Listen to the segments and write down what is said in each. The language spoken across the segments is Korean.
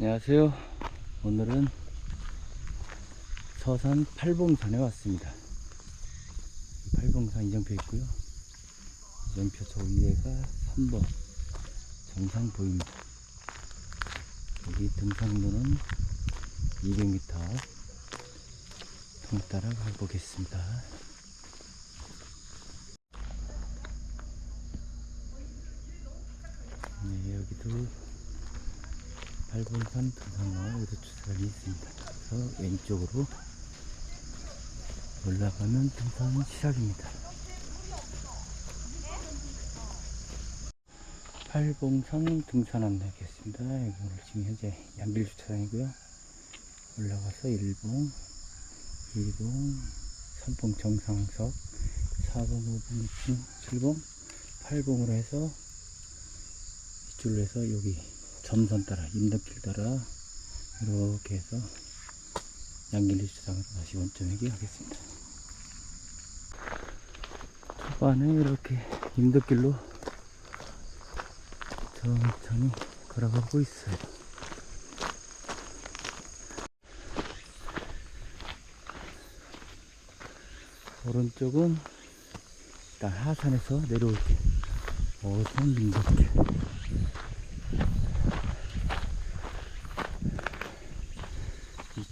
안녕하세요. 오늘은 서산 팔봉산에 왔습니다. 팔봉산 이정표 있고요. 이정표 저 위에가 3번 정상 보입니다. 여기 등산로는 200m 통 따라 가보겠습니다. 네, 여기도 팔봉산 등산로 여기도 주차장이 있습니다. 그래서 왼쪽으로 올라가면 등산 시작입니다. 팔봉산 등산 안내하겠습니다. 여기 오늘 지금 현재 양길 주차장이고요. 올라가서 1봉, 2봉, 3봉 정상석, 4봉, 5봉, 6봉, 7봉, 8봉으로 해서 이쪽으로 해서 여기 점선 따라 임덕길 따라 이렇게 해서 양길리 주장으로 다시 원점에게 하겠습니다. 초반에 이렇게 임덕길로 천천히 걸어가고 있어요. 오른쪽은 일단 하산에서 내려올 때 어선 임덕길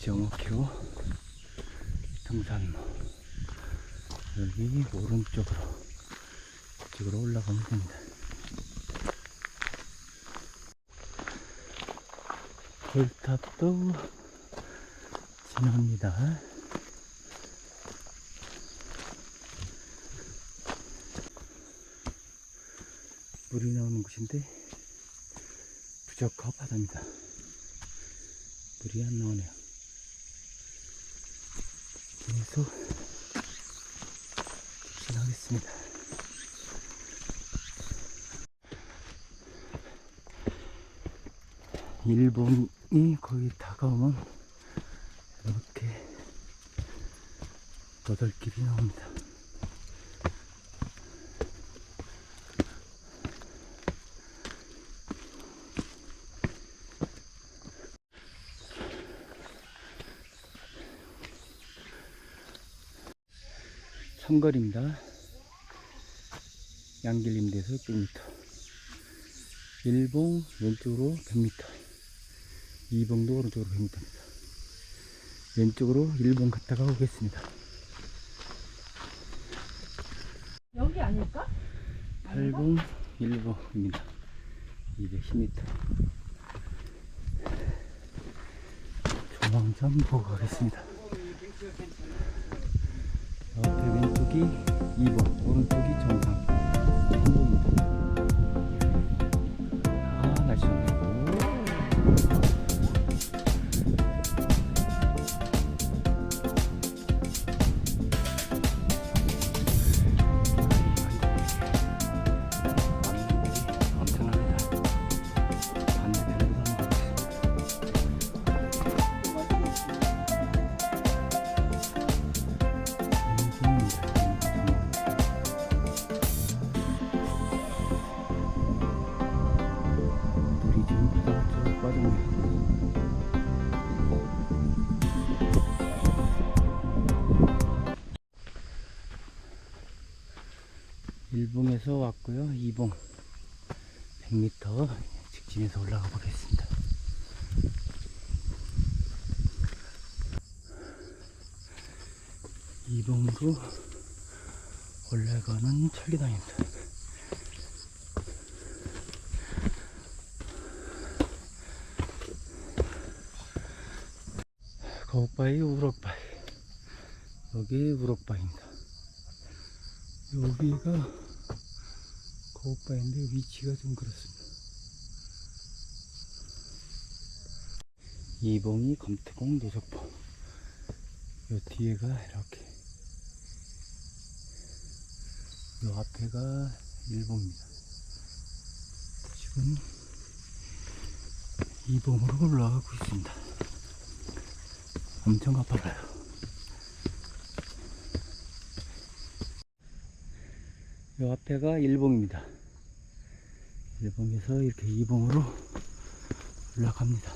이점5 k 로 등산로 여기 오른쪽으로 이쪽으로 올라가면 됩니다. 골탑도 지납니다. 물이 나오는 곳인데 부적합 바다입니다. 물이 안 나오네요. 계속 직진하겠습니다. 일본이 거의 다가오면 이렇게 너덜길이 나옵니다. 삼거리입니다. 양길림대에서 600m. 1봉 왼쪽으로 100m. 2봉도 오른쪽으로 100m입니다. 왼쪽으로 1봉 갔다가 오겠습니다. 여기 아닐까? 8봉 1봉입니다. 210m. 조망점 보고 가겠습니다. 옆에 왼쪽이 2봉, 오른쪽이 정상 빠졌네요. 일봉에서 왔고요. 2봉 100m 직진해서 올라가 보겠습니다. 이봉으로 올라가는 천리당입니다. 거북바위, 우럭바위. 여기 우럭바위입니다. 여기가 거북바위인데 위치가 좀 그렇습니다. 이봉이 검태공 노적봉. 요 뒤에가 이렇게 요 앞에가 일봉입니다. 지금 이봉으로 올라가고 있습니다. 엄청 가파라요. 이 앞에가 일봉입니다. 일봉에서 이렇게 이봉으로 올라갑니다.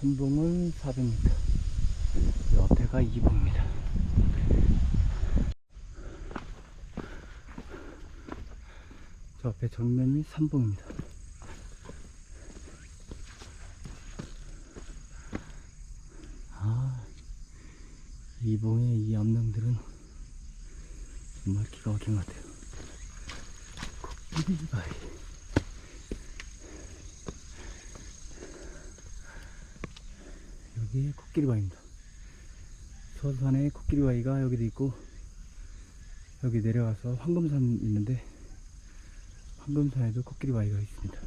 선봉은 400m. 이 앞에가 2봉입니다. 정면이 3봉입니다. 아, 이 봉의 이 암릉들은 정말 기가 막힌 것 같아요. 코끼리 바위. 여기 코끼리 바위입니다. 서산에 코끼리 바위가 여기도 있고 여기 내려가서 황금산 있는데 황금산에도 코끼리 바위가 있습니다.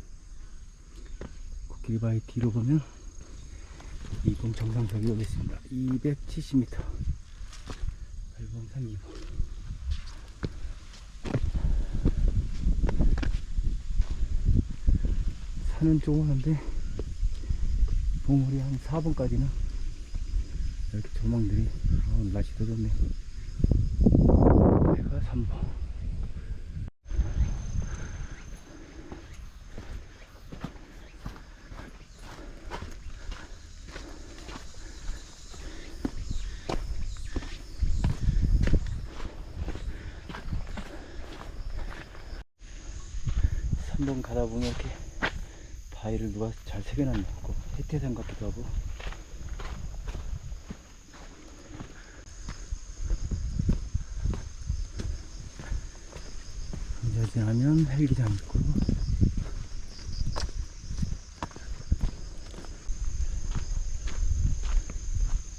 코끼리 바위 뒤로 보면 이봉 정상석이 여기 있습니다. 270m. 발봉산 2봉. 산은 조그만한데 봉우리 한 4번까지는 이렇게 조망들이 아, 날씨도 좋네 해가 3번 삼번 가다 보면 이렇게 바위를 잘 새겨놨네. 꼭 해태산 같기도 하고. 이제 지나면 헬기장 있고.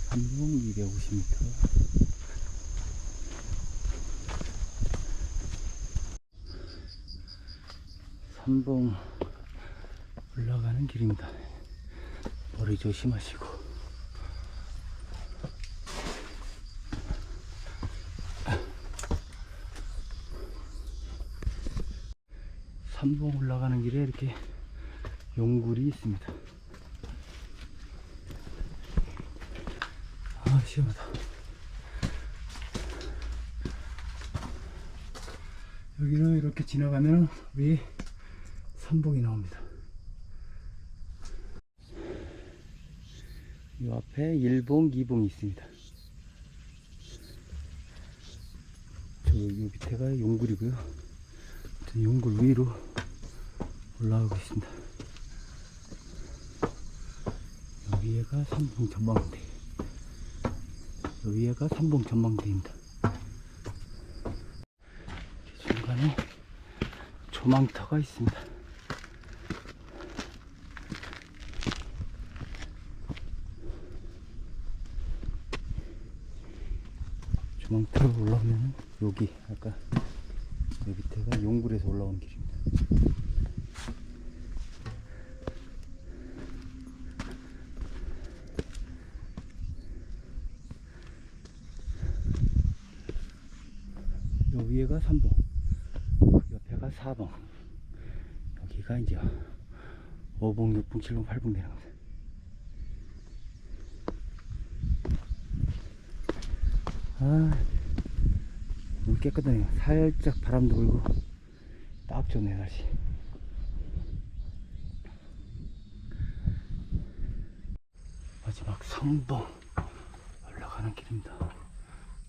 삼봉 250m. 삼봉 길입니다. 머리 조심하시고. 삼봉 올라가는 길에 이렇게 용굴이 있습니다. 아, 시원하다. 여기는 이렇게 지나가면 위에 삼봉이 나옵니다. 이 앞에 1봉, 2봉이 있습니다. 저, 요 밑에가 용굴이고요. 용굴 위로 올라가고 있습니다. 여기에가 삼봉 전망대. 여기에가 삼봉 전망대입니다. 중간에 조망터가 있습니다. 주망터로 올라오면 여기 아까 여 밑에가 용굴에서 올라오는 길입니다. 요 위에가 3번, 옆에가 4번, 여기가 이제 5봉, 6봉, 7봉, 8봉 되는 겁니다. 아, 물 깨끗하네요. 살짝 바람도 불고 딱 좋네 날씨. 마지막 성봉 올라가는 길입니다.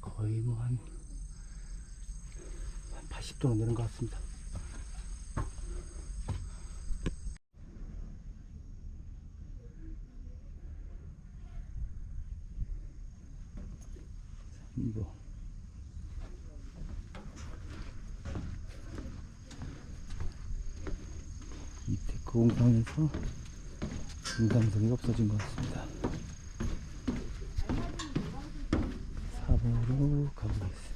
거의 뭐 한 80도는 되는 것 같습니다. 이거 공방에서 인상성이 없어진 것 같습니다. 4번으로 가보겠습니다.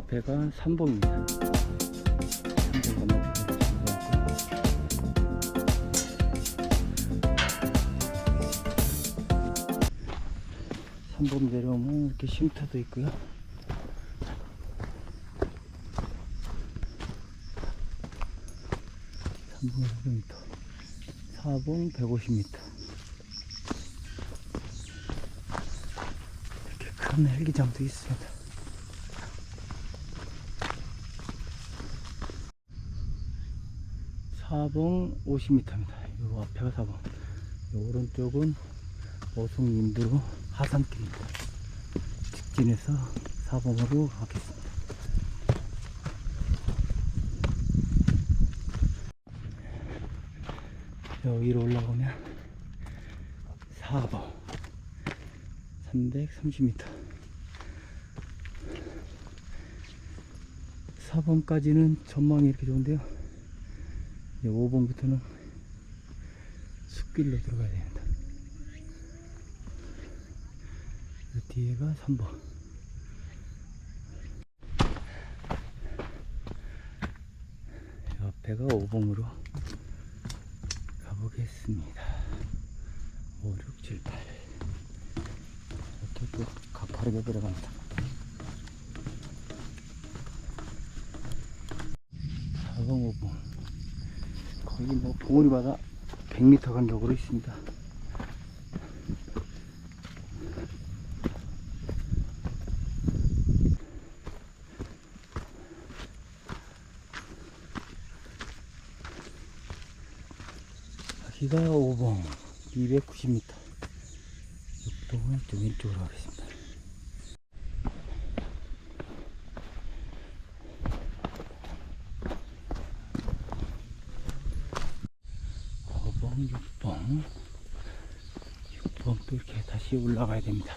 3봉입니다. 3봉 건너서 내려왔고요. 삼봉 내려오면 이렇게 쉼터도 있고요. 삼봉 400m, 사봉 150m. 이렇게 큰 헬기장도 있습니다. 사봉 50m입니다. 요 앞에가 사봉. 요 오른쪽은 오송인도로 하산길입니다. 직진해서 사봉으로 가겠습니다. 여기로 올라오면 사봉 330m 4번까지는 전망이 이렇게 좋은데요. 이제 5번부터는 숲길로 들어가야 됩니다. 그 뒤에가 3번. 옆에가 5번으로 가보겠습니다. 5, 6, 7, 8. 이렇게 또 가파르게 들어갑니다. 4번, 5번. 거의 뭐 봉우리마다 100m 간격으로 있습니다. 여기가 5봉 290m 6봉은 좀 왼쪽으로 가겠습니다 오봉 6봉 6봉 또 이렇게 다시 올라가야 됩니다.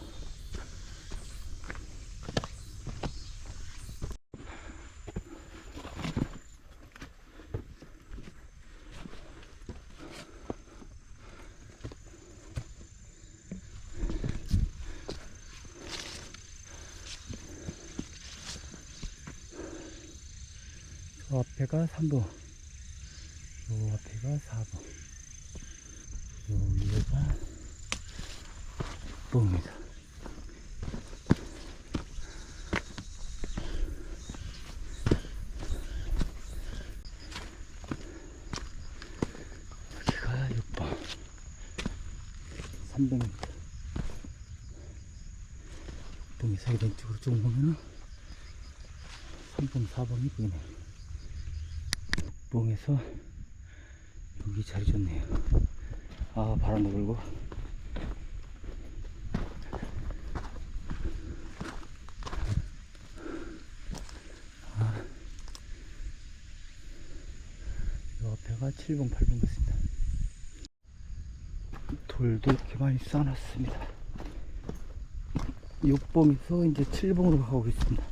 저 앞에가 3번 요 앞에가 4번 요 위에가 6번입니다. 여기가 6번? 300m 6번에서 왼쪽으로 쭉 보면은 3번 4번이 보이네요. 뽕에서 여기 자리 좋네요. 아 바람도 불고 아, 요 앞에가 7번 8번 같습니다. 돌도 이렇게 많이 쌓아놨습니다. 6봉에서 이제 7봉으로 가고 있습니다.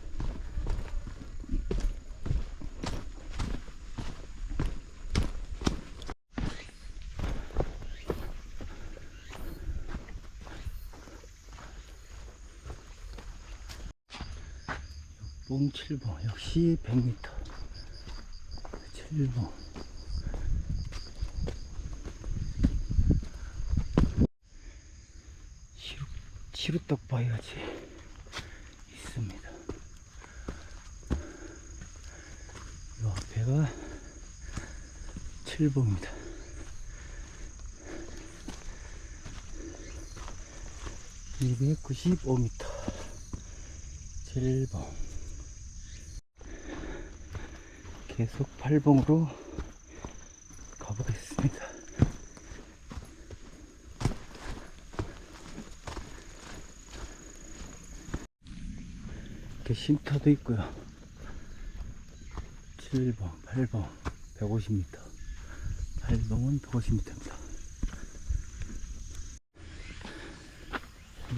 뽕 7번 역시 100m 7번 시루, 시루떡 바위같이 있습니다. 이 앞에가 7번입니다. (295m) 7번 계속 8봉으로 가보겠습니다. 이렇게 쉼터도 있고요. 7번, 8번, 150m. 8봉은 150m입니다.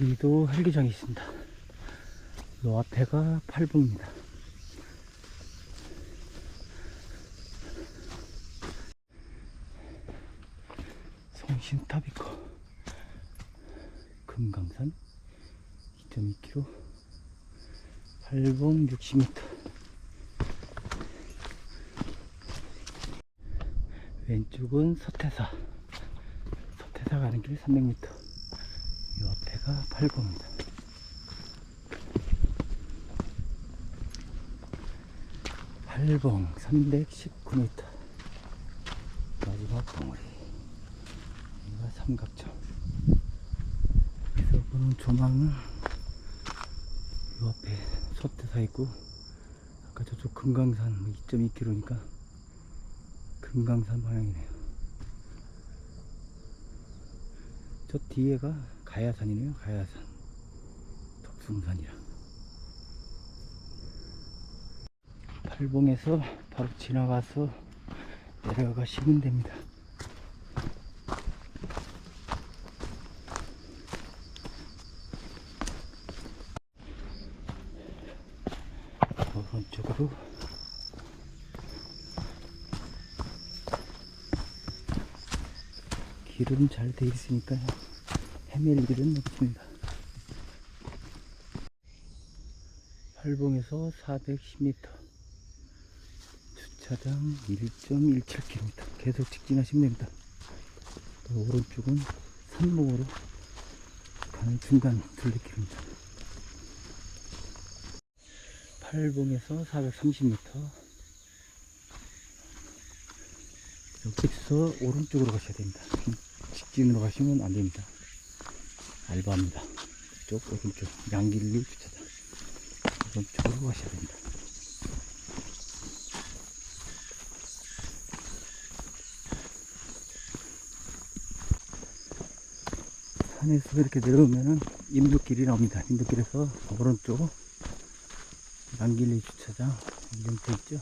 여기도 헬기장이 있습니다. 요 앞에가 8봉입니다. 발봉 60m 왼쪽은 서태사. 서태사 가는 길 300m 이 앞에가 팔봉입니다. 팔봉 319m 마지막 봉우리. 여기가 삼각점 여기서 보는 조망은 이 앞에 서태사 있고, 아까 저쪽 금강산 2.2km니까 금강산 방향이네요. 저 뒤에가 가야산이네요. 가야산. 덕숭산이랑. 팔봉에서 바로 지나가서 내려가시면 됩니다. 오른쪽으로 길은 잘돼 있으니까 헤맬 일은 없습니다. 팔봉에서 410m 주차장 1.17km 계속 직진하시면 됩니다. 또 오른쪽은 산봉으로 가는 중간 둘레길입니다. 팔봉에서 430m 여기서 오른쪽으로 가셔야 됩니다. 직진으로 가시면 안 됩니다. 알바입니다. 이쪽 오른쪽 양길리 주차장 오른쪽으로 가셔야 됩니다. 산에서 이렇게 내려오면은 인도길이 나옵니다. 인도길에서 오른쪽 양길리 주차장 이정돼 있죠.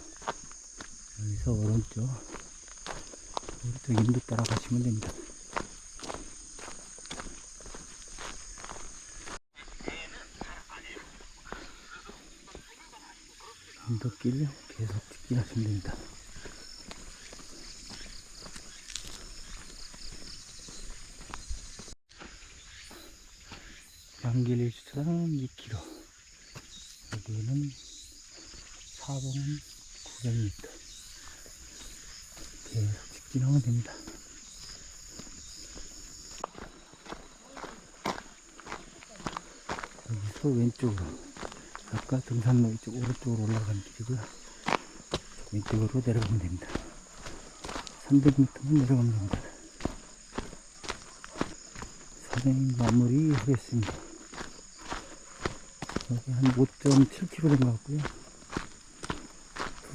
여기서 오른쪽 오른쪽 인도 따라가시면 됩니다. 인도길 계속 직진하시면 됩니다. 양길리 주차장 2km 여기는 4봉은 900m 계속 직진하면 됩니다. 여기서 왼쪽으로 아까 등산로 이쪽 오른쪽으로 올라가는 길이고요. 왼쪽으로 내려가면 됩니다. 300m만 내려가면 됩니다. 산행 마무리 하겠습니다. 여기 한 5.7km 된 것 같고요.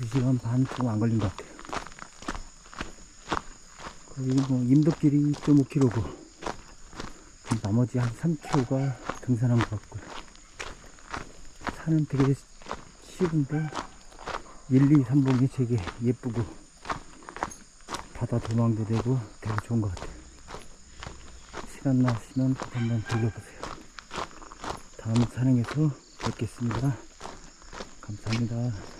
2시간 반 조금 안 걸린 것 같아요. 거의 뭐 임도길이 2.5km고 나머지 한 3km가 등산한 것 같고요. 산은 되게 쉬운데 1, 2, 3봉이 되게 예쁘고 바다 도망도 되고 되게 좋은 것 같아요. 시간 나시면 꼭 한번 들려보세요. 다음 산행에서 뵙겠습니다. 감사합니다.